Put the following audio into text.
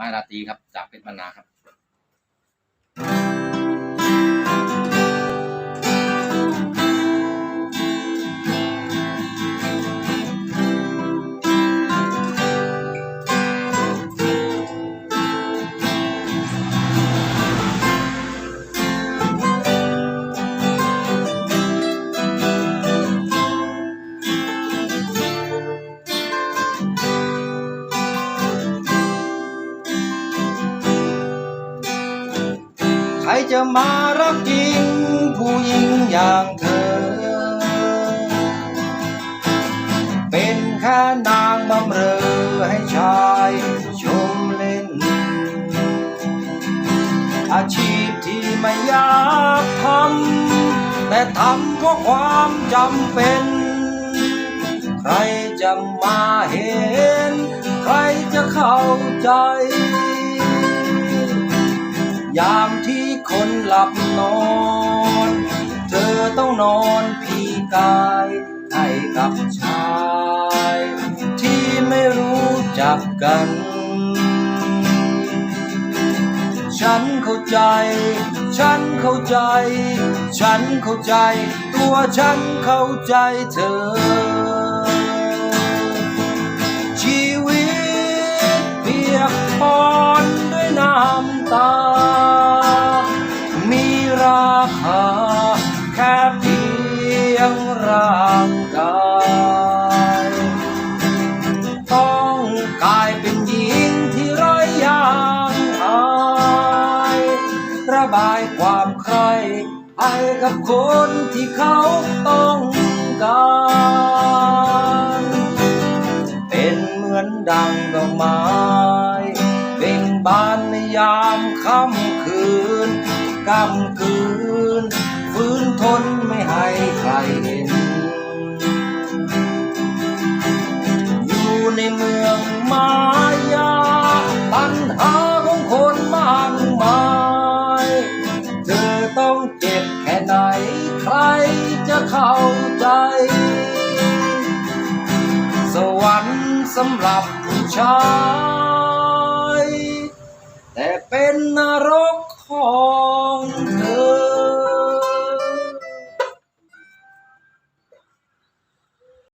ม้ราตรีครับจากเพชรบรรณาครับ จะมารักจริง ผู้หญิงอย่างเธอ เป็นแค่นางบำเรอให้ชายชมเล่น อาชีพที่ไม่อยากทำแต่ทำเพราะความจำเป็น ใครจะมาเห็น ใครจะเข้าใจ ยามที่ คนหลับนอน เธอต้องนอนพีกายให้กับชาย ที่ไม่รู้จักกัน ฉันเข้าใจ ฉันเข้าใจ ฉันเข้าใจ ตัวฉันเข้าใจเธอ ชีวิตเปียกปอนด้วยน้ำตา ราแค่เพียงร่างกายต้องกลายเป็นหญิงที่ไร้ยางอายระบายความใครให้กับคนที่เขาต้องการเป็นเหมือนดังดอกไม้เบ่งบานในยามค่ำคืนกำคืน ในเมืองมายา ปัญหาของคนมากมายเธอต้องเจ็บแค่ไหน ใครจะเข้าใจ สวรรค์สำหรับผู้ชาย